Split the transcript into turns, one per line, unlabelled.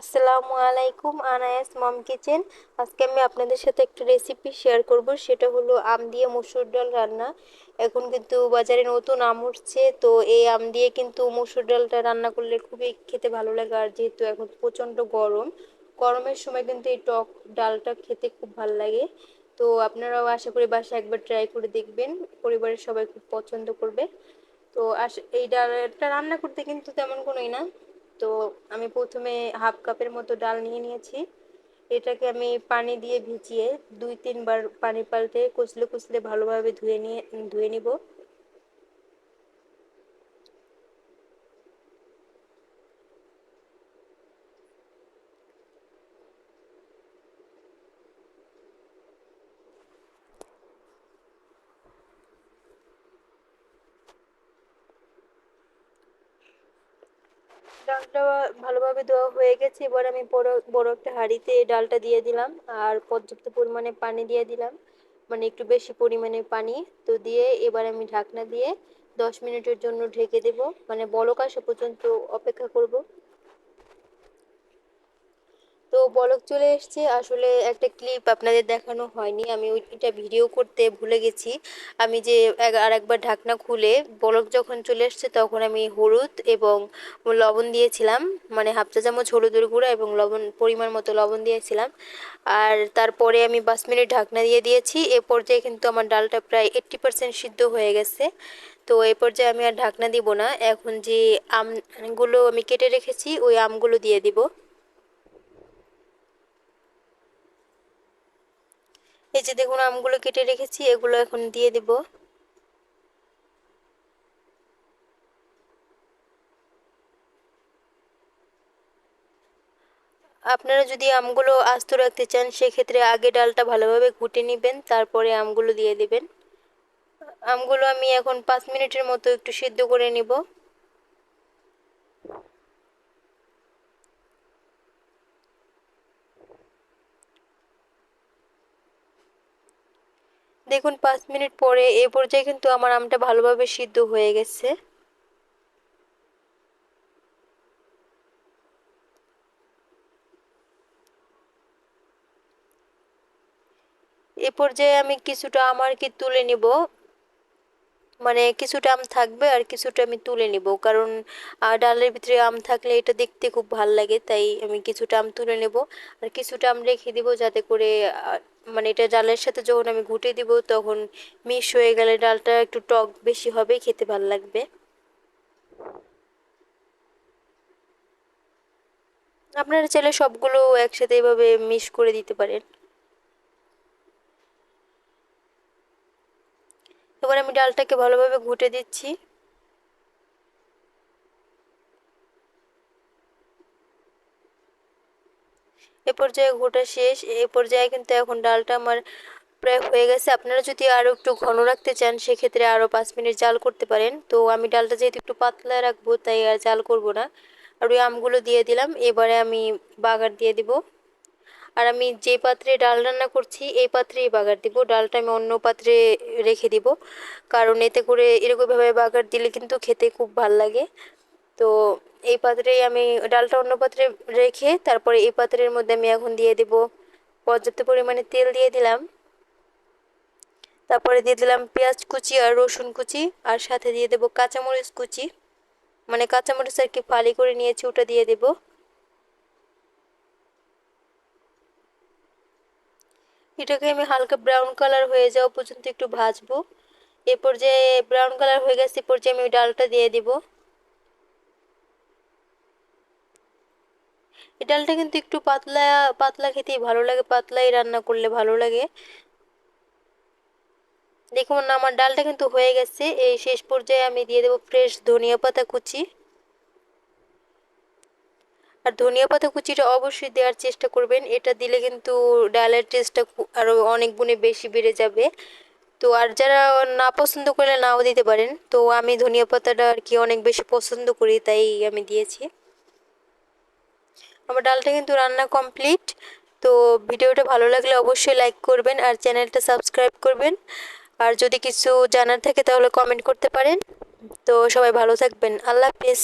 আসসালামু আলাইকুম আনায়াস মম কিচেন। আজকে আমি আপনাদের সাথে একটা রেসিপি শেয়ার করব, সেটা হলো আম দিয়ে মসুর ডাল রান্না। এখন কিন্তু বাজারে নতুন আম উঠছে, তো এই আম দিয়ে কিন্তু মসুর ডালটা রান্না করলে খুবই খেতে ভালো লাগে, আর যেহেতু এখন প্রচণ্ড গরম, গরমের সময় কিন্তু এই টক ডালটা খেতে খুব ভালো লাগে। তো আপনারাও আশা করি বাসা একবার ট্রাই করে দেখবেন, পরিবারের সবাই খুব পছন্দ করবে। তো আস, এই ডালটা রান্না করতে কিন্তু তেমন কোনোই না। তো আমি প্রথমে হাফ কাপের মতো ডাল নিয়ে নিয়েছি। এটাকে আমি পানি দিয়ে ভিজিয়ে দুই তিনবার পানি পাল্টে কুচলে কুচলে ভালোভাবে ধুয়ে নিয়ে, ধুয়ে নিব। ডালটা ভালোভাবে দেওয়া হয়ে গেছে, এবার আমি বড় বড় একটা হাঁড়িতে ডালটা দিয়ে দিলাম আর পর্যাপ্ত পরিমাণে পানি দিয়ে দিলাম মানে একটু বেশি পরিমাণে পানি। তো দিয়ে এবার আমি ঢাকনা দিয়ে দশ মিনিটের জন্য ঢেকে দেব মানে বলক আসা পর্যন্ত অপেক্ষা করব। তো বলক চলে এসছে। আসলে একটা ক্লিপ আপনাদের দেখানো হয়নি। আমি ওইটা ভিডিও করতে ভুলে গেছি। আমি যে আর একবার ঢাকনা খুলে বলক যখন চলে এসছে তখন আমি হলুদ এবং লবণ দিয়েছিলাম। মানে হাফ চা চামচ হলুদের গুঁড়া এবং লবণ, পরিমাণ মতো লবণ দিয়েছিলাম। আর তারপরে আমি পাঁচ মিনিট ঢাকনা দিয়ে দিয়েছি। এ পর্যায়ে কিন্তু আমার ডালটা প্রায় এইট্টি পার্সেন্ট সিদ্ধ হয়ে গেছে। তো এ পর্যায়ে আমি আর ঢাকনা দিব না। এখন যে আমগুলো আমি কেটে রেখেছি, ওই আমগুলো দিয়ে দিব। এই যে দেখুন, আমগুলো কেটে রেখেছি, এগুলো এখন দিয়ে দেব। আপনারা যদি আমগুলো আস্ত রাখতে চান, সেক্ষেত্রে আগে ডালটা ভালোভাবে ঘুটে নেবেন, তারপরে আমগুলো দিয়ে দেবেন। আমগুলো আমি এখন পাঁচ মিনিটের মতো একটু সিদ্ধ করে নিব। দেখুন, পাঁচ মিনিট পরে এ পর্যায়ে কিন্তু আমার আমটা ভালোভাবে সিদ্ধ হয়ে গেছে। এ পর্যায়ে আমি কিছুটা আমার কি তুলে নিব? মানে কিছুটা আম থাকবে আর কিছুটা আমি তুলে নিব। কারণ ডালের ভিতরে আম থাকলে এটা দেখতে খুব ভালো লাগে, তাই আমি কিছুটা আম তুলে নেব। আর কিছুটা আম রেখে দিব যাতে করে মানে এটা ডালের সাথে যখন আমি ঘুটে দিব তখন মিশ হয়ে গেলে ডালটা একটু টক বেশি হবে, খেতে ভালো লাগবে। আপনারা চাইলে সবগুলো একসাথে এভাবে মিশ করে দিতে পারেন। এবার আমি ডালটাকে ভালোভাবে ঘুটে দিচ্ছি। এ পর্যায়ে ঘোটা শেষ। এ পর্যায়ে কিন্তু এখন ডালটা আমার প্রায় হয়ে গেছে। আপনারা যদি আরও একটু ঘন রাখতে চান, সেক্ষেত্রে আরও পাঁচ মিনিট জাল করতে পারেন। তো আমি ডালটা যেহেতু একটু পাতলা রাখব, তাই আর জাল করব না। আর ওই আমগুলো দিয়ে দিলাম। এবারে আমি বাগার দিয়ে দিব। আর আমি যে পাত্রে ডাল রান্না করছি, এই পাত্রেই বাগার দিব। ডালটা আমি অন্য পাত্রে রেখে দিব। কারণ এতে করে এরকমভাবে বাগার দিলে কিন্তু খেতে খুব ভালো লাগে। তো এই পাত্রেই আমি ডালটা অন্য পাত্রে রেখে তারপরে এই পাত্রের মধ্যে আমি এখন দিয়ে দেব পর্যাপ্ত পরিমাণে তেল দিয়ে দিলাম। তারপরে দিয়ে দিলাম পেঁয়াজ কুচি আর রসুন কুচি আর সাথে দিয়ে দেবো কাঁচামরিচ কুচি। মানে কাঁচামরিচ আর কি ফালি করে নিয়েছি, ওটা দিয়ে দেবো। এটাকে আমি হালকা ব্রাউন কালার হয়ে যাওয়া পর্যন্ত একটু ভাজবো। এ পর্যায়ে ব্রাউন কালার হয়ে গেছে, এ পর্যায়ে আমি ডালটা দিয়ে দিব। এই ডালটা কিন্তু একটু পাতলা পাতলা খেতেই ভালো লাগে, পাতলাই রান্না করলে ভালো লাগে। দেখুন, আমার ডালটা কিন্তু হয়ে গেছে। এই শেষ পর্যায়ে আমি দিয়ে দেবো ফ্রেশ ধনিয়া পাতা কুচি। আর ধনিয়া পাতা কুচিটা অবশ্যই দেওয়ার চেষ্টা করবেন। এটা দিলে কিন্তু ডালের টেস্টটা আরও অনেক গুণে বেশি বেড়ে যাবে। তো আর যারা না পছন্দ করলে নাও দিতে পারেন। তো আমি ধনিয়া পাতাটা আর কি অনেক বেশি পছন্দ করি, তাই আমি দিয়েছি। আমার ডালটা কিন্তু রান্না কমপ্লিট তো ভিডিওটা ভালো লাগলে অবশ্যই লাইক করবেন আর চ্যানেলটা সাবস্ক্রাইব করবেন। আর যদি কিছু জানার থাকে তাহলে কমেন্ট করতে পারেন। তো সবাই ভালো থাকবেন। আল্লাহ হাফেজ।